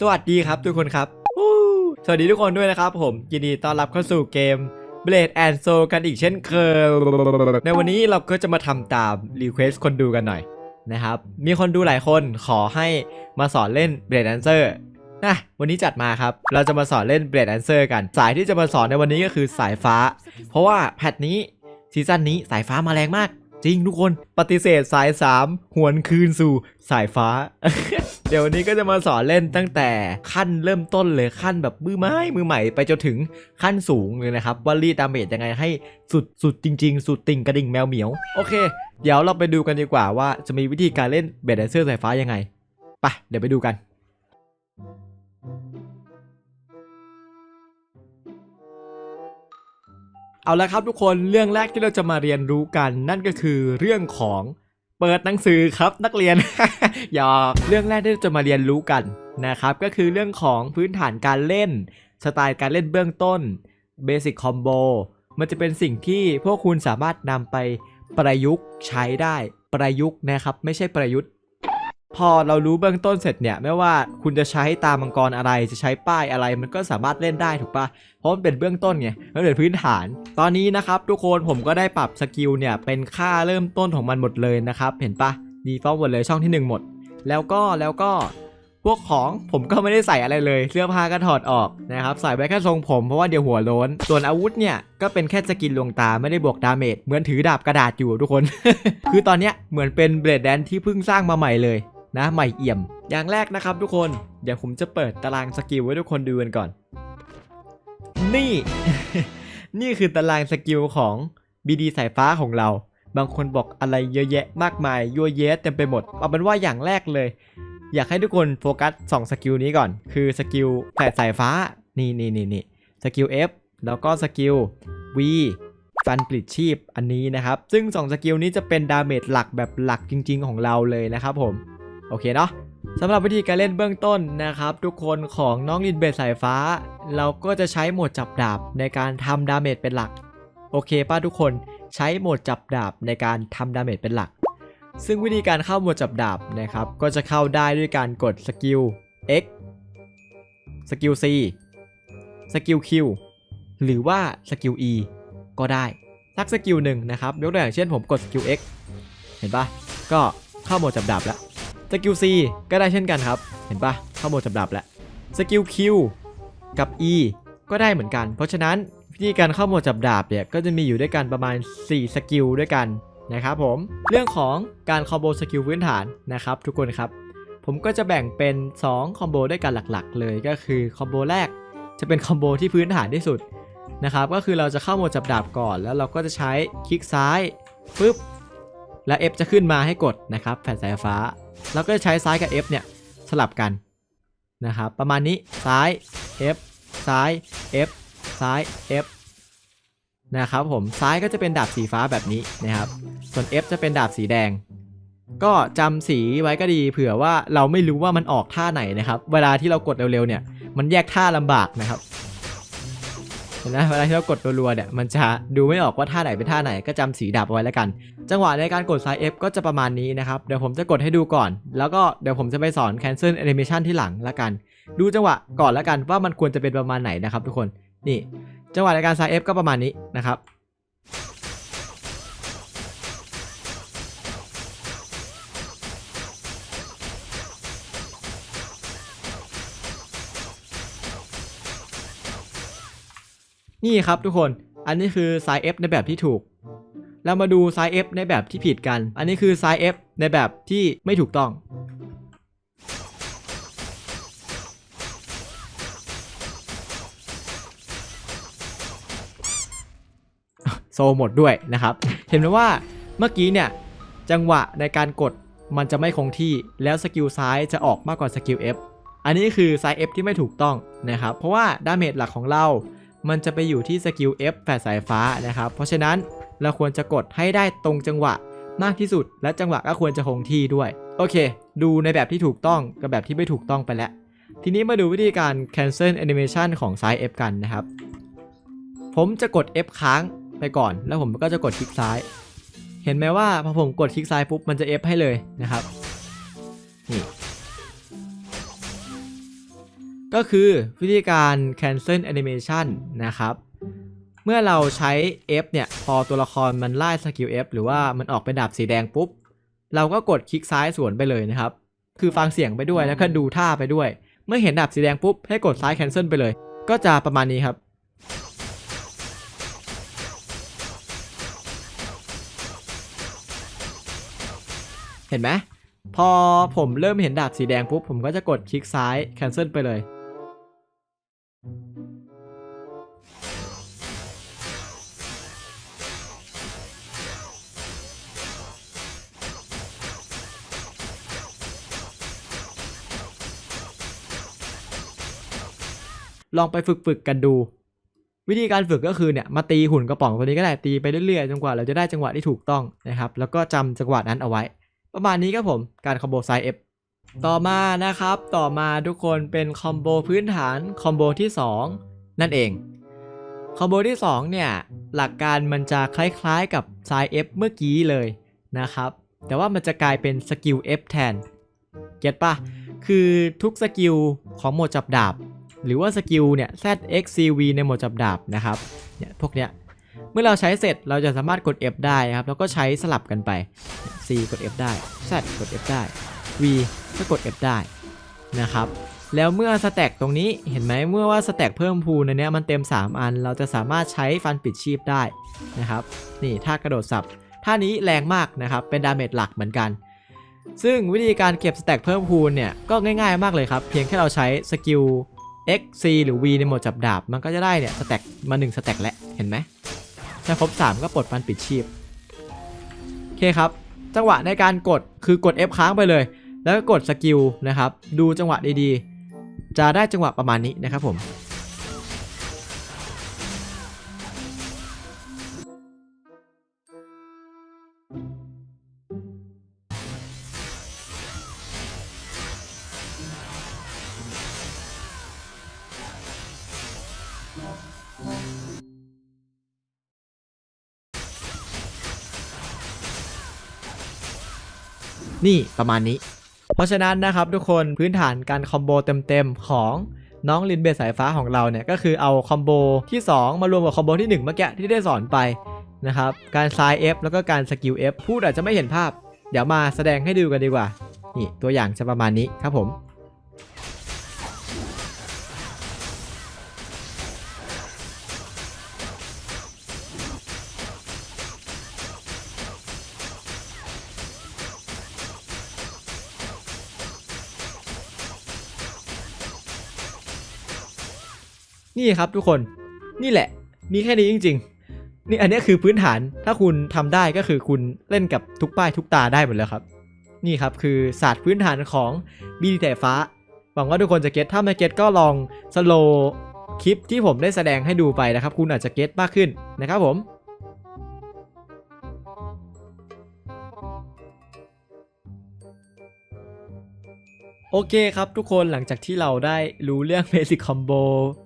สวัสดีครับทุกคนครับ สวัสดีทุกคนด้วยนะครับผม ยินดีต้อนรับเข้าสู่เกม Blade and Soul กันอีกเช่นเคย ในวันนี้เราก็จะมาทำตามรีเควสคนดูกันหน่อยนะครับ มีคนดูหลายคนขอให้มาสอนเล่น Blade Dancer นะวันนี้จัดมาครับ เราจะมาสอนเล่น Blade Dancer กัน สายที่จะมาสอนในวันนี้ก็คือสายฟ้า เพราะว่าแพทนี้ซีซั่นนี้สายฟ้ามาแรงมาก จริงทุกคนปฏิเสธสาย 3 หวนคืนสู่สายฟ้า เดี๋ยววันนี้ก็จะมาสอนเล่นตั้งแต่ขั้นเริ่มต้นเลยขั้นแบบมือไม้มือใหม่ไปจนถึงขั้นสูงเลยนะครับว่ารีดดาเมจยังไงให้สุดสุดจริง ๆ สุดติ่งกระดิ่งแมวเหมียว โอเค เดี๋ยวเราไปดูกันดีกว่าว่าจะมีวิธีการเล่นเบดแดนเซอร์สายฟ้ายังไงไปเดี๋ยวไปดูกัน เอาละครับทุกคนเรื่องแรกที่เราจะมาเรียนรู้กัน นั่นก็คือเรื่องของเปิดหนังสือครับนักเรียนหยอกเรื่องแรกที่เราจะมาเรียนรู้กันนะครับก็คือเรื่องของพื้นฐานการเล่น สไตล์การเล่นเบื้องต้น Basic Combo มันจะเป็นสิ่งที่พวกคุณสามารถนำไปประยุกต์ใช้ได้ประยุกต์นะครับ ไม่ใช่ประยุทธ์ พอเรารู้เบื้องต้นเสร็จเนี่ยไม่ว่าคุณจะใช้ตามังกรอะไรจะใช้ป้ายอะไร มันก็สามารถเล่นได้ถูกปะเพราะมันเป็นเบื้องต้นไงมันเป็นพื้นฐาน ตอนนี้นะครับทุกคนผมก็ได้ปรับสกิลเนี่ยเป็นค่าเริ่มต้นของมันหมดเลยนะครับเห็นปะดีฟอลต์หมดเลยช่องที่หนึ่งหมด แล้วก็แล้วก็พวกของผมก็ไม่ได้ใส่อะไรเลย เสื้อผ้าก็ถอดออกนะครับใส่ไว้แค่ทรงผมเพราะว่าเดี๋ยวหัวโล้น ส่วนอาวุธเนี่ยก็เป็นแค่สกินลวงตาไม่ได้บวกดาเมจเหมือนถือดาบกระดาษอยู่ทุกคน คือตอนเนี้ยเหมือนเป็นเบรดแดนที่เพิ่งสร้างมาใหม่เลย นะใหม่เอี่ยม อย่างแรกนะครับทุกคน เดี๋ยวผมจะเปิดตารางสกิลไว้ทุกคนดูกันก่อน นี่ นี่คือตารางสกิลของบีดีสายฟ้าของเรา บางคนบอกอะไรเยอะแยะมากมายยั่วเยะเต็มไปหมด เอาเป็นว่าอย่างแรกเลย อยากให้ทุกคนโฟกัส2สกิลนี้ก่อน คือสกิลแฝดสายฟ้า นี่นี่นี่นี่สกิล F แล้วก็สกิล V ฟันปลิดชีพอันนี้นะครับ ซึ่ง2สกิลนี้จะเป็นดาเมจหลักแบบหลักจริง ๆ ของเราเลยนะครับผม โอเคเนาะสำหรับวิธีการเล่นเบื้องต้นนะครับ ทุกคนของน้องลินเบสสายฟ้า เราก็จะใช้โหมดจับดาบในการทำดาเมจเป็นหลัก โอเคป้าทุกคนใช้โหมดจับดาบในการทำดาเมจเป็นหลัก ซึ่งวิธีการเข้าโหมดจับดาบนะครับ ก็จะเข้าได้ด้วยการกดสกิล X สกิล C สกิล Q หรือว่าสกิล E ก็ได้สักสกิลหนึ่งนะครับยกตัวอย่างเช่นผมกดสกิล X เห็นปะก็เข้าโหมดจับดาบแล้ว สกิล C ก็ได้เช่นกันครับ เห็นปะเข้าโหมดจับดับแล้วสกิล Q กับ E ก็ได้เหมือนกัน เพราะฉะนั้นวิธีการเข้าโหมดจับดาบเนี่ยก็จะมีอยู่ด้วยกันประมาณ 4 สกิลด้วยกันนะครับผม เรื่องของการคอมโบสกิลพื้นฐานนะครับทุกคนครับ ผมก็จะแบ่งเป็น 2 คอมโบด้วยกันหลักๆ เลยก็คือคอมโบแรกจะเป็นคอมโบที่พื้นฐานที่สุดนะครับก็คือเราจะเข้าโหมดจับดาบก่อนแล้วเราก็จะใช้คลิกซ้ายปึ๊บแล้ว F จะขึ้นมาให้กดนะครับแผ่นสายฟ้า แล้วก็จะใช้ซ้ายกับ F เนี่ยสลับกันนะครับประมาณนี้ซ้าย F ซ้าย F ซ้าย F นะครับผมซ้ายก็จะเป็นดาบสีฟ้าแบบนี้นะครับ ส่วน F จะเป็นดาบสีแดง ก็จำสีไว้ก็ดี เผื่อว่าเราไม่รู้ว่ามันออกท่าไหนนะครับ เวลาที่เรากดเร็วๆเนี่ยมันแยกท่าลำบากนะครับ เห็นไหมเวลาที่เรากดรัวๆเนี่ยมันจะดูไม่ออกว่าท่าไหนเป็นท่าไหนก็จำสีดาบเอาไว้แล้วกัน จังหวะในการกดซ้าย F ก็จะประมาณนี้นะครับ เดี๋ยวผมจะกดให้ดูก่อน แล้วก็เดี๋ยวผมจะไปสอน cancel animation ที่หลังละกัน ดูจังหวะก่อนละกันว่ามันควรจะเป็นประมาณไหนนะครับทุกคนนี่ จังหวะในการซ้าย F ก็ประมาณนี้นะครับ นี่ครับทุกคน อันนี้คือซ้าย F ในแบบที่ถูก เรามาดูซ้าย F ในแบบที่ผิดกัน อันนี้คือซ้าย F ในแบบที่ไม่ถูกต้อง โซหมดด้วยนะครับ เห็นไหมว่าเมื่อกี้เนี่ย จังหวะในการกดมันจะไม่คงที่แล้วสกิลซ้ายจะออกมากกว่าสกิล F อันนี้คือซ้าย F ที่ไม่ถูกต้องนะครับ เพราะว่าดาเมจหลักของเรา มันจะไปอยู่ที่สกิล F แฝดสายฟ้านะครับ เพราะฉะนั้นเราควรจะกดให้ได้ตรงจังหวะมากที่สุด และจังหวะก็ควรจะคงที่ด้วย โอเค ดูในแบบที่ถูกต้องกับแบบที่ไม่ถูกต้องไปแล้ว ทีนี้มาดูวิธีการ cancel animation ของซ้าย F กันนะครับ ผมจะกด F ค้างไปก่อน แล้วผมก็จะกดคลิกซ้าย เห็นไหมว่าพอผมกดคลิกซ้ายปุ๊บมันจะ F ให้เลยนะครับนี่ ก็คือวิธีการ cancel animation นะครับ เมื่อเราใช้ F เนี่ย พอตัวละครมันไล่สกิล F หรือว่ามันออกเป็นดาบสีแดงปุ๊บ เราก็กดคลิกซ้ายสวนไปเลยนะครับ คือฟังเสียงไปด้วยแล้วก็ดูท่าไปด้วย เมื่อเห็นดาบสีแดงปุ๊บ ให้กดซ้าย cancel ไปเลย ก็จะประมาณนี้ครับเห็นไหมพอผมเริ่มเห็นดาบสีแดงปุ๊บ ผมก็จะกดคลิกซ้าย cancel ไปเลย ลองไปฝึกฝึกกันดู วิธีการฝึกก็คือเนี่ยมาตีหุ่นกระป๋องตัวนี้ก็ได้ตีไปเรื่อยๆจนกว่าเราจะได้จังหวะที่ถูกต้องนะครับ แล้วก็จำจังหวะนั้นเอาไว้ ประมาณนี้ครับผมการคอมโบไซเอฟ ต่อมานะครับต่อมาทุกคนเป็นคอมโบพื้นฐานคอมโบที่ 2 นั่นเองคอมโบที่ 2 เนี่ย หลักการมันจะคล้ายๆกับไซเอฟเมื่อกี้เลยนะครับ แต่ว่ามันจะกลายเป็นสกิล F แทนเก็ตปะคือทุกสกิลของหมดจับดาบ หรือว่าสกิลเนี่ย ZXCV ในหมดจับดาบนะครับเนี่ยพวกเนี้ยเมื่อเราใช้เสร็จเราจะสามารถกด F ได้นะครับ แล้วก็ใช้สลับกันไป C กด F ได้ Z กด F ได้ V ก็กด F ได้นะครับแล้วเมื่อสแต็กตรงนี้เห็นไหมเมื่อว่าสแต็กเพิ่มพูนในเนี้ยมันเต็ม 3 อัน เราจะสามารถใช้ฟันปิดชีพได้นะครับนี่ท่ากระโดดสับท่านี้แรงมากนะครับเป็นดาเมจหลักเหมือนกัน ซึ่งวิธีการเก็บสแต็กเพิ่มพูนเนี่ยก็ง่ายๆมากเลยครับ เพียงแค่เราใช้สกิล X C หรือ V ในโหมดจับดาบ มันก็จะได้เนี่ยสแต็กมา1สแต็กแล้วเห็นไหมถ้าครบ 3 ก็ปลดฟันปิดชีพโอเคครับ จังหวะในการกดคือกด F ค้างไปเลย แล้วก็กดสกิลนะครับ ดูจังหวะดีๆ จะได้จังหวะประมาณนี้นะครับผม นี่ประมาณนี้ เพราะฉะนั้นนะครับทุกคนพื้นฐานการคอมโบเต็มๆของน้องลินเบสสายฟ้าของเราเนี่ยก็คือเอาคอมโบที่ 2 มารวมกับคอมโบที่1เมื่อกี้ที่ได้สอนไปนะครับการซายเอฟแล้วก็การสกิลเอฟพูดอาจจะไม่เห็นภาพ เดี๋ยวมาแสดงให้ดูกันดีกว่านี่ตัวอย่างจะประมาณนี้ครับผม นี่ครับทุกคนนี่แหละ มีแค่นี้จริง ๆ นี่อันนี้คือพื้นฐานถ้าคุณทำได้ก็คือคุณเล่นกับทุกป้ายทุกตาได้หมดแล้วครับ นี่ครับคือศาสตร์พื้นฐานของบีดีแต่ฟ้า หวังว่าทุกคนจะเก็ตถ้าไม่เก็ตก็ลองสโลคลิปที่ผมได้แสดงให้ดูไปนะครับ คุณอาจจะเก็ตมากขึ้นนะครับผมโอเคครับทุกคนหลังจากที่เราได้รู้เรื่อง Basic Combo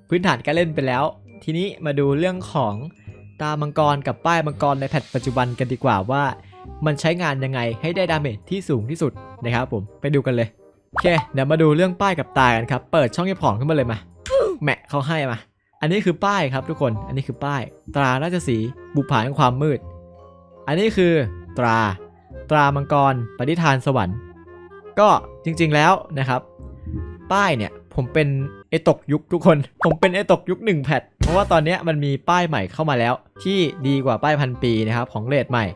พื้นฐานการเล่นไปแล้ว ทีนี้มาดูเรื่องของตามังกรกับป้ายมังกรในแพทปัจจุบันกันดีกว่าว่า มันใช้งานยังไงให้ได้ดาเมจที่สูงที่สุดนะครับผมไปดูกันเลยโอเคเดี๋ยวมาดูเรื่องป้ายกับตากันครับเปิดช่องเก็บของขึ้นมาเลยมาแหมะเขาให้มา อันนี้คือป้ายครับทุกคนอันนี้คือป้าย ตราราชสีบุปผาแห่งความมืด อันนี้คือตรา ตรามังกรปฏิทานสวรรค์ ก็จริงๆแล้วนะครับ ป้ายเนี่ย ผมเป็นไอตกยุคทุกคน ผมเป็นไอตกยุค1แพทเพราะว่าตอนนี้มันมีป้ายใหม่เข้ามาแล้ว ที่ดีกว่าป้ายพันปีนะครับของเลทใหม่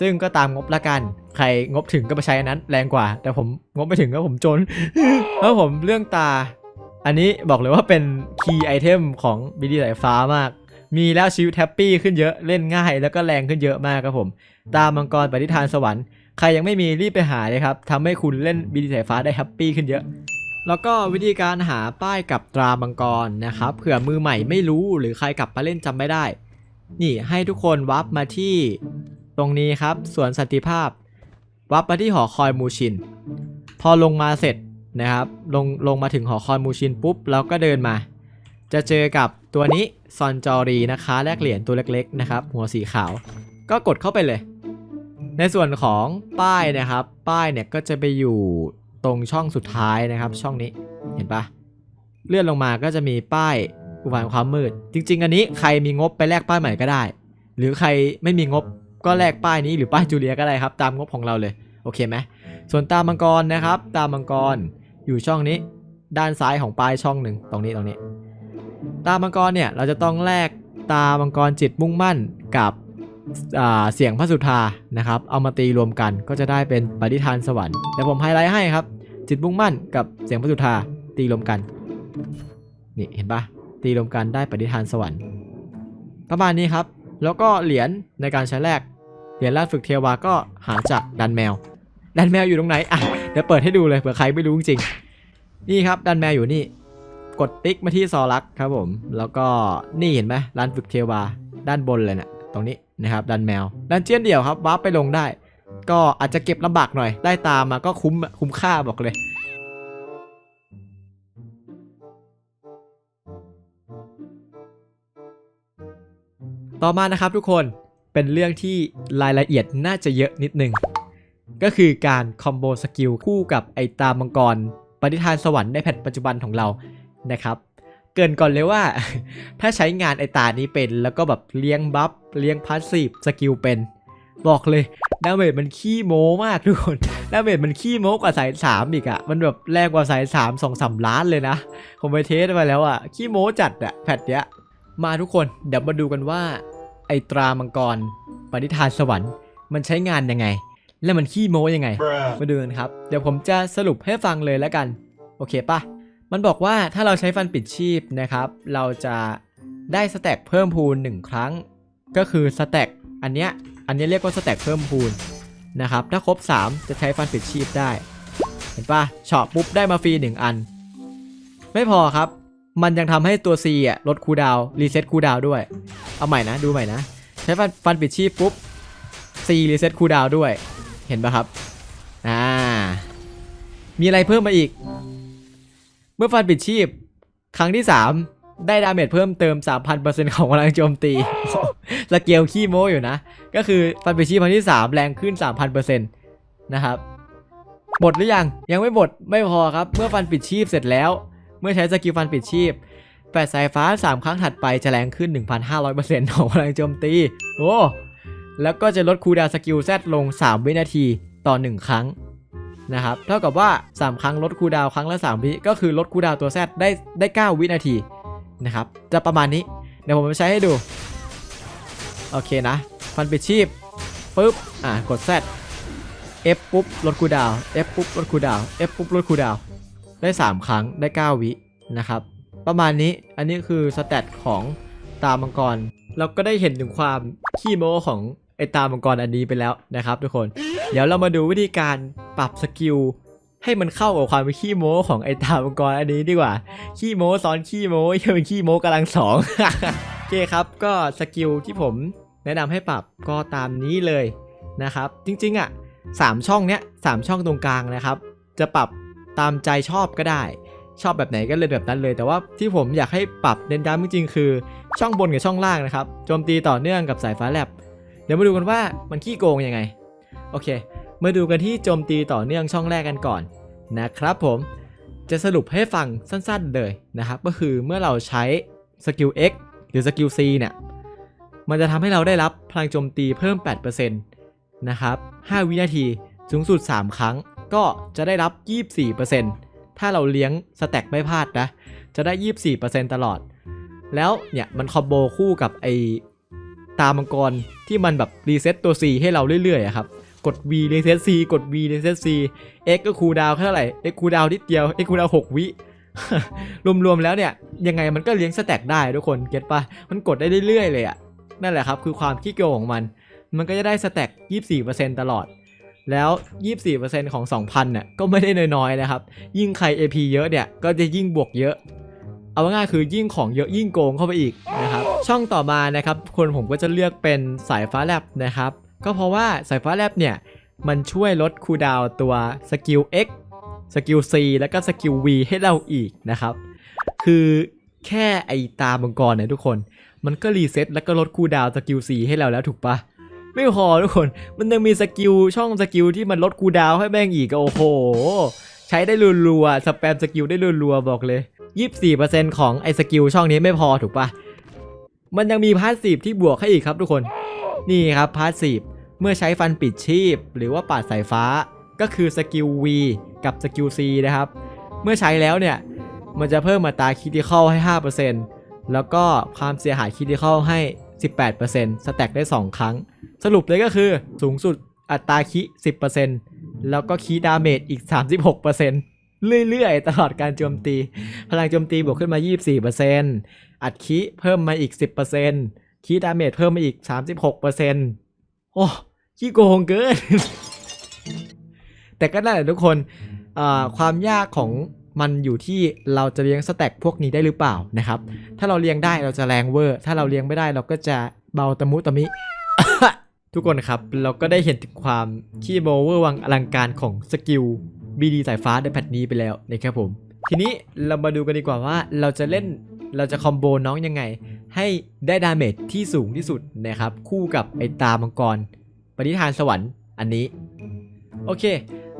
ซึ่งก็ตามงบละกัน ใครงบถึงก็ไปใช้อันนั้นแรงกว่า แต่ผมงบไม่ถึงก็ผมจนแล้วผมเรื่องตา อันนี้บอกเลยว่าเป็นคีย์ไอเทมของบิดีสายฟ้ามาก มีแล้วชีวิตแฮปปี้ขึ้นเยอะเล่นง่ายแล้วก็แรงขึ้นเยอะมากครับผม ตามังกรปฏิทานสวรรค์ใครยังไม่มีรีบไปหาเลยครับทำให้คุณเล่นบิดีสายฟ้าได้แฮปปี้ขึ้นเยอะ แล้วก็วิธีการหาป้ายกับตรามังกรนะครับเผื่อมือใหม่ไม่รู้หรือใครกลับมาเล่นจำไม่ได้ นี่ให้ทุกคนวับมาที่ตรงนี้ครับสวนสันติภาพ วับมาที่หอคอยมูชิน พอลงมาเสร็จนะครับลงลงมาถึงหอคอยมูชินปุ๊บเราก็เดินมา จะเจอกับตัวนี้ซอนจอรีนะคะแลกเหรียญตัวเล็กๆนะครับหัวสีขาว ก็กดเข้าไปเลย ในส่วนของป้ายนะครับ ป้ายเนี่ยก็จะไปอยู่ ตรงช่องสุดท้ายนะครับ ช่องนี้เห็นปะเลื่อนลงมาก็จะมีป้ายอุปกรณ์ความมืด จริง ๆ อันนี้ใครมีงบไปแลกป้ายใหม่ก็ได้ หรือใครไม่มีงบก็แลกป้ายนี้หรือป้ายจูเลียก็ได้ครับตามงบของเราเลยโอเคไหมส่วนตามังกรนะครับ ตามังกรอยู่ช่องนี้ ด้านซ้ายของป้ายช่องหนึ่งตรงนี้ตรงนี้ ตามังกรเนี่ยเราจะต้องแลกตามังกรจิตมุ่งมั่นกับ เสียงพระสุธานะครับ เอามาตีรวมกันก็จะได้เป็นปฏิทานสวรรค์เดี๋ยวผมไฮไลท์ให้ครับ จิตมุ่งมั่นกับเสียงพระสุธาตีรวมกัน นี่เห็นปะตีรวมกันได้ปฏิทานสวรรค์ ประมาณนี้ครับ แล้วก็เหรียญในการใช้แลกเหรียญแรกฝึกเทวาก็หาจากดันแมว ดันแมวอยู่ตรงไหนอะเดี๋ยวเปิดให้ดูเลยเผื่อใครไม่รู้จริงนี่ครับดันแมวอยู่นี่กดติ๊กมาที่ซอลักครับผม แล้วก็นี่เห็นไหมร้านฝึกเทวาด้านบนเลยเนะี่ยตรงนี้ นะครับดันแมว ดันเจียนเดี่ยวครับวาร์ปไปลงได้ ก็อาจจะเก็บลำบากหน่อย ได้ตามมาก็คุ้มคุ้มค่าบอกเลยต่อมานะครับทุกคนเป็นเรื่องที่รายละเอียดน่าจะเยอะนิดนึง ก็คือการคอมโบสกิลคู่กับไอตามังกรปฏิทานสวรรค์ในแพทปัจจุบันของเรานะครับ เกรินก่อนเลยว่า ถ้าใช้งานไอตานี้เป็นแล้วก็แบบเลี้ยงบัฟเลี้ยงพาสซีฟสกิลเป็น บอกเลยดาเมจมันขี้โม้มากทุกคนดาเมจมันขี้โม้กว่าสายสามอีกอะมันแบบแรงกว่าสายสามสองสามล้านเลยนะ ผมไปเทสมาแล้วอะขี้โม้จัดอะแพทเนี้ยมาทุกคนเดี๋ยวมาดูกันว่า ไอตรามังกรปณิธานสวรรค์ มันใช้งานยังไง และมันขี้โม้ยังไง มาดูกันครับ เดี๋ยวผมจะสรุปให้ฟังเลยแล้วกัน โอเคปะ มันบอกว่าถ้าเราใช้ฟันปิดชีพนะครับ เราจะได้สแต็กเพิ่มพูน1ครั้ง ก็คือสแต็กอันเนี้ยอันเนี้ยเรียกว่าสแต็กเพิ่มพูนนะครับ ถ้าครบ 3 จะใช้ฟันปิดชีพได้ เห็นปะเฉาะปุ๊บได้มาฟรี1 อัน ไม่พอครับ มันยังทำให้ตัว C อะลดคูดาวรีเซ็ตคูดาวด้วย เอาใหม่นะดูใหม่นะ ใช้ฟันฟันปิดชีพปุ๊บ C รีเซ็ตคูดาวด้วย เห็นปะครับอ่ามีอะไรเพิ่มมาอีก มื่อฟันปิดชีพ ครั้งที่ 3 ได้ดาเมจเพิ่มเติม 3,000%ของพลังโจมตีสเกลขี้โม้อยู่นะ ก็คือฟันปิดชีพครั้งที่ 3 แรงขึ้น 3,000%นะครับหมดหรือยังยังไม่หมดไม่พอครับ เมื่อฟันปิดชีพเสร็จแล้ว เมื่อใช้สกิลฟันปิดชีพแปดสายฟ้า 3 ครั้งถัดไปจะแรงขึ้น 1,500%ของพลังโจมตี โอ้ แล้วก็จะลดคูดาสกิลแซลง 3 วินาทีต่อ 1 ครั้ง นะครับเท่ากับว่า 3 ครั้งลดคูดาวครั้งละ 3 วิก็คือลดคูดาวตัวแซดได้ได้ 9 วินาทีนะครับจะประมาณนี้เดี๋ยวผมจะใช้ให้ดู โอเคนะฟันปิดชีพปุ๊บอะกด Z F ปุ๊บลดคูดาวน์ F ปุ๊บลดคูดาวน์ F ปุ๊บลดคูดาวได้ 3 ครั้งได้ 9 วินะครับประมาณนี้อันนี้คือสแตทของตามังกรเราก็ได้เห็นถึงความขี้โม้ของไอตามังกรอันนี้ไปแล้วนะครับทุกคน เดี๋ยวเรามาดูวิธีการปรับสกิลให้มันเข้ากับความเป็นขี้โม้ของไอ้ตามังกรอันนี้ดีกว่า ขี้โม้ซ้อนขี้โม้ยังเป็นขี้โม้กำลังสองโอเคครับ ก็สกิลที่ผมแนะนำให้ปรับก็ตามนี้เลยนะครับ จริงๆอะสามช่องเนี้ยสามช่องตรงกลางนะครับ จะปรับตามใจชอบก็ได้ ชอบแบบไหนก็เลยแบบนั้นเลย แต่ว่าที่ผมอยากให้ปรับเน้นย้ำจริงๆคือ ช่องบนกับช่องล่างนะครับโจมตีต่อเนื่องกับสายฟ้าแลบเดี๋ยวมาดูกันว่ามันขี้โกงยังไง โอเค มาดูกันที่โจมตีต่อเนื่องช่องแรกกันก่อนนะครับผม จะสรุปให้ฟังสั้นๆเลยนะครับ ก็คือเมื่อเราใช้สกิล X หรือสกิล C เนี่ยมันจะทำให้เราได้รับพลังโจมตีเพิ่ม 8%นะครับ 5 วินาทีสูงสุด 3 ครั้ง ก็จะได้รับ 24%ถ้าเราเลี้ยงสแต็กไม่พลาดนะ จะได้ 24%ตลอด แล้วเนี่ยมันคอมโบคู่กับไอตามังกรที่มันแบบรีเซ็ตตัว C ให้เราเรื่อยๆครับ กด V รีเซ็ต C กด V รีเซ็ต C X ก็คูลดาวน์แค่เท่าไหร่ X คูลดาวน์นิดเดียว X คูลดาวน์6วิ รวมๆแล้วเนี่ย ยังไงมันก็เลี้ยงสแต็กได้ทุกคนเก็ตปะมันกดได้เรื่อยๆเลยอะนั่นแหละครับคือความขี้โกงของมัน มันก็จะได้สแต็ก24%ตลอด แล้ว 24%ของ 2,000เนี่ยก็ไม่ได้น้อยๆนะครับ ยิ่งใคร AP เยอะเนี่ยก็จะยิ่งบวกเยอะเอาง่ายๆคือยิ่งของเยอะยิ่งโกงเข้าไปอีกนะครับช่องต่อมานะครับคนผมก็จะเลือกเป็นสายฟ้าแลบนะครับ ก็เพราะว่าสายฟ้าแลบเนี่ยมันช่วยลดคูดาวตัวสกิล X สกิล C แล้วก็สกิล V ให้เราอีกนะครับ คือแค่ไอตามังกรเนี่ยทุกคน มันก็รีเซ็ตแล้วก็ลดคูดาวสกิล C ให้เราแล้วถูกปะไม่พอทุกคน มันยังมีสกิลช่องสกิลที่มันลดคูดาวให้แม่งอีกโอ้โห ใช้ได้รัวๆสแปมสกิลได้รัวๆบอกเลย 24%ของไอสกิลช่องนี้ไม่พอถูกปะมันยังมีพาสซีฟที่บวกให้อีกครับทุกคน นี่ครับพาสซีฟ เมื่อใช้ฟันปิดชีพ หรือว่าปาดสายฟ้า ก็คือสกิล V กับสกิล C นะครับ เมื่อใช้แล้วเนี่ย มันจะเพิ่มมาตราคิดิคอลให้ 5%แล้วก็ความเสียหายคิดิคอลให้ 18%สแต็กได้ 2 ครั้ง สรุปเลยก็คือสูงสุดอัตราคิ 10%แล้วก็คีดาเมจอีก 36%เรื่อยๆ ตลอดการโจมตี พลังโจมตีบวกขึ้นมา 24%อัดคิเพิ่มมาอีก 10%คีดาเมจเพิ่มมาอีก 36%โอ้ ขี้โกงเกิน แต่ก็ได้แหละทุกคนความยากของมันอยู่ที่เราจะเลี้ยงสแต็กพวกนี้ได้หรือเปล่านะครับ ถ้าเราเลี้ยงได้เราจะแรงเวอร์ ถ้าเราเลี้ยงไม่ได้เราก็จะเบาตะมุตะมิ ทุกคนครับเราก็ได้เห็นถึงความขี้โมเวอร์วังอลังการของสกิลบีดีสายฟ้าในแพทนี้ไปแล้วนะครับผม ทีนี้เรามาดูกันดีกว่าว่าเราจะเล่นเราจะคอมโบน้องยังไง ให้ได้ดาเมจที่สูงที่สุดนะครับคู่กับไอตามังกร ปณิธานสวรรค์อันนี้ โอเค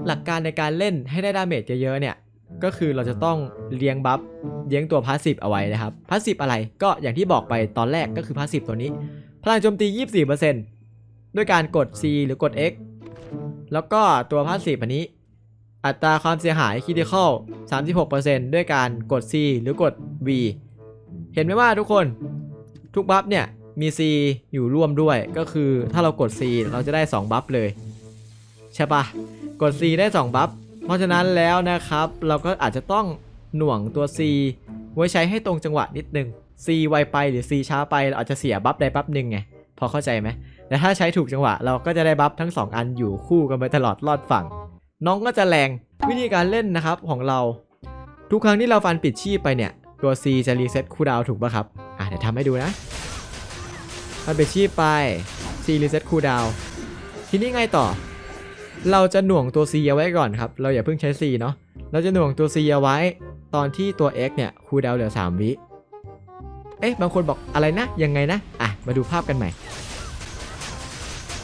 หลักการในการเล่นให้ได้ดาเมจเยอะๆเนี่ย ก็คือเราจะต้องเลี้ยงบัฟเลี้ยงตัวพาสซีฟเอาไว้นะครับพาสซีฟอะไรก็อย่างที่บอกไปตอนแรกก็คือพาสซีฟตัวนี้ พลังโจมตี 24%ด้วยการกด C หรือกด X แล้วก็ตัวพาสซีฟอันนี้อัตราความเสียหายคิดิคอล36%ด้วยการกด C หรือกด V เห็นไหมว่าทุกคนทุกบัฟเนี่ย มี C อยู่ร่วมด้วยก็คือถ้าเรากด C เราจะได้ 2 บัฟเลย ใช่ปะกด C ได้ 2 บัฟ เพราะฉะนั้นแล้วนะครับ เราก็อาจจะต้องหน่วงตัว C ไว้ใช้ให้ตรงจังหวะนิดนึง C ไวไปหรือ C ช้าไปเราอาจจะเสียบัฟใดบัฟหนึ่งไงพอเข้าใจไหมแต่ถ้าใช้ถูกจังหวะเราก็จะได้บัฟทั้ง 2 อันอยู่คู่กันไปตลอดรอดฝั่ง น้องก็จะแรงวิธีการเล่นนะครับของเรา ทุกครั้งที่เราฟันปิดชีพไปเนี่ยตัว C จะรีเซ็ตคูดาวถูกป่ะครับอะเดี๋ยวทำให้ดูนะ ฟันปิดชีพไป C รีเซ็ตคูลดาวทีนี้ไงต่อ เราจะหน่วงตัว C เอาไว้ก่อนครับ เราอย่าเพิ่งใช้ C เนาะเราจะหน่วงตัว C เอาไว้ ตอนที่ตัว X เนี่ยคูลดาวเหลือ 3 วิเอ๊ะบางคนบอกอะไรนะ ยังไงนะ อะ มาดูภาพกันใหม่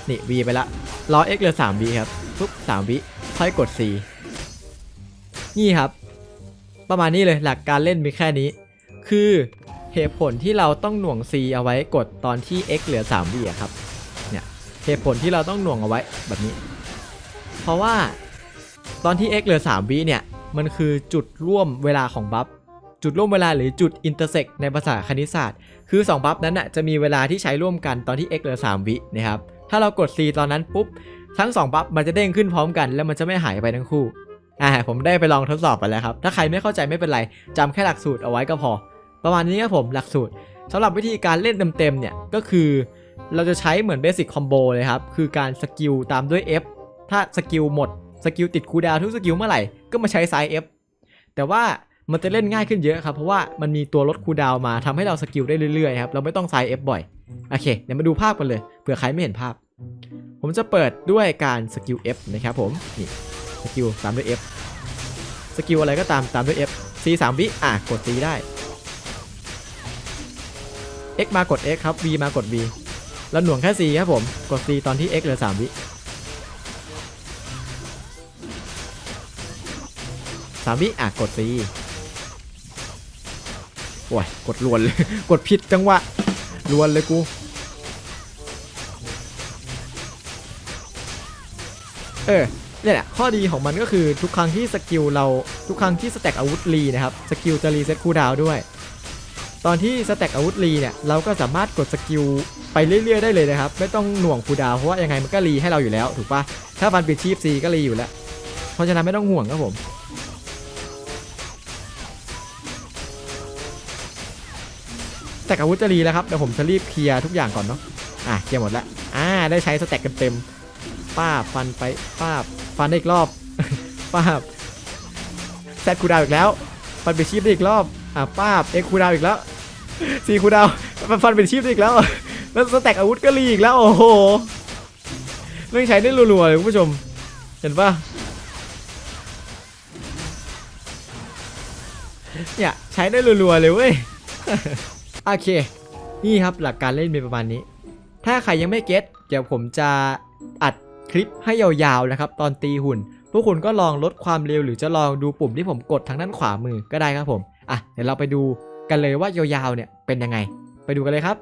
นี่ V ไปละรอ X เหลือ 3 วิครับ ทุก 3 วิค่อยกด C นี่ครับ ประมาณนี้เลยหลักการเล่นมีแค่นี้ คือ เหตุผลที่เราต้องหน่วง C เอาไว้กดตอนที่ X เหลือ3วิอะครับ เนี่ยเหตุผลที่เราต้องหน่วงเอาไว้แบบนี้ เพราะว่าตอนที่ x เหลือ3วิเนี่ยมันคือจุดร่วมเวลาของบัฟจุดร่วมเวลาหรือจุดอินเตอร์เซกในภาษาคณิตศาสตร์ คือ2บัฟนั้นน่ะจะมีเวลาที่ใช้ร่วมกันตอนที่ x เหลือ3วินะครับ ถ้าเรากด c ตอนนั้นปุ๊บทั้ง2บัฟมันจะเด้งขึ้นพร้อมกันแล้วมันจะไม่หายไปทั้งคู่อ่าผมได้ไปลองทดสอบไปแล้วครับ ถ้าใครไม่เข้าใจไม่เป็นไรจำแค่หลักสูตรเอาไว้ก็พอ ประมาณนี้ครับผมหลักสูตรสำหรับวิธีการเล่นเต็มๆเนี่ยก็คือเราจะใช้เหมือนเบสิ c คอมโบเลยครับ คือการสกิลตามด้วย F ถ้าสกิลหมดสกิลติดคูดาวทุกสกิลเมื่อไหร่ก็มาใช้ไซส์ F แต่ว่ามันจะเล่นง่ายขึ้นเยอะครับ เพราะว่ามันมีตัวลดคูดาวมาทำให้เราสกิลได้เรื่อยๆครับ เราไม่ต้องไซส์ F บ่อย โอเค เดี๋ยวมาดูภาพกันเลยเผื่อใครไม่เห็นภาพ ผมจะเปิดด้วยการสกิล F นะครับผม นี่สกิลตามด้วย F สกิลอะไรก็ตามตามด้วย F C 3วิอะกด C ได้ X มากด X ครับ V มากด V แล้วหน่วงแค่ C ครับผม กด C ตอนที่ X เหลือ 3 วิ3วิอะ กด C โอ้ย กดลวนเลย กดผิดจังหวะลวนเลยกูเออเนี่ยแหละข้อดีของมันก็คือทุกครั้งที่สกิลเราทุกครั้งที่สแต็กอาวุธรีนะครับ สกิลจะรีเซ็ตคูลดาวด้วย ตอนที่สแต็กอาวุธรีเนี่ยเราก็สามารถกดสกิลไปเรื่อยๆได้เลยนะครับ ไม่ต้องหน่วงคูดาวเพราะว่ายังไงมันก็รีให้เราอยู่แล้วถูกปะถ้าฟันปิดชีพซีก็รีอยู่แล้ว เพราะฉะนั้นไม่ต้องห่วงครับผมแต่อาวุธจะรีแล้วครับเดี๋ยวผมจะรีบเคลียร์ทุกอย่างก่อนเนาะอะเคลียร์หมดแล้วอ่าได้ใช้สแต็กกันเต็มป้าฟันไปป้าฟันได้อีกรอบป้าแซดคูดาวอีกแล้วฟันไปชีพได้อีกรอบ อะป้าบเอ็กคูดาวอีกแล้วสี่คูดาวมันฟันเป็นชีพอีกแล้ว แล้วสแต็กอาวุธก็รีอีกแล้ว โอ้โหเรื่องใช้ได้รัวๆเลยคุณผู้ชม เห็นปะเนี่ยใช้ได้รัวๆเลยเว้ย โอเค นี่ครับหลักการเล่นมีประมาณนี้ ถ้าใครยังไม่เก็ตเดี๋ยวผมจะอัดคลิปให้ยาวๆนะครับ ตอนตีหุ่น พวกคุณก็ลองลดความเร็วหรือจะลองดูปุ่มที่ผมกดทางด้านขวามือก็ได้ครับผม อะเดี๋ยวเราไปดูกันเลยว่ายาวๆเนี่ยเป็นยังไง ไปดูกันเลยครับ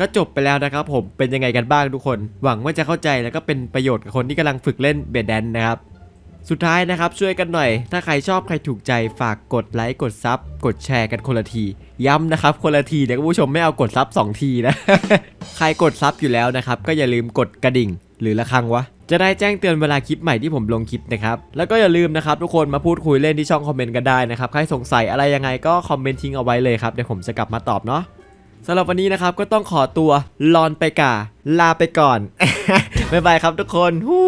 ก็จบไปแล้วนะครับผมเป็นยังไงกันบ้างทุกคน หวังว่าจะเข้าใจแล้วก็เป็นประโยชน์กับคนที่กำลังฝึกเล่นเบดแดนนะครับสุดท้ายนะครับช่วยกันหน่อย ถ้าใครชอบใครถูกใจฝากกดไลค์กดซับกดแชร์กันคนละที ย้ำนะครับคนละทีเดี๋ยวคุณผู้ชมไม่เอากดซับ2ทีนะ ใครกดซับอยู่แล้วนะครับ ก็อย่าลืมกดกระดิ่ง หรือระฆังวะ จะได้แจ้งเตือนเวลาคลิปใหม่ที่ผมลงคลิปนะครับ แล้วก็อย่าลืมนะครับทุกคนมาพูดคุยเล่นที่ช่องคอมเมนต์กันได้นะครับใครสงสัยอะไรยังไงก็คอมเมนต์ทิ้งเอาไว้เลยครับเดี๋ยวผมจะกลับมาตอบเนาะ สำหรับวันนี้นะครับก็ต้องขอตัวลอนไปก่า ลาไปก่อน บ๊ายบายครับทุกคนฮู้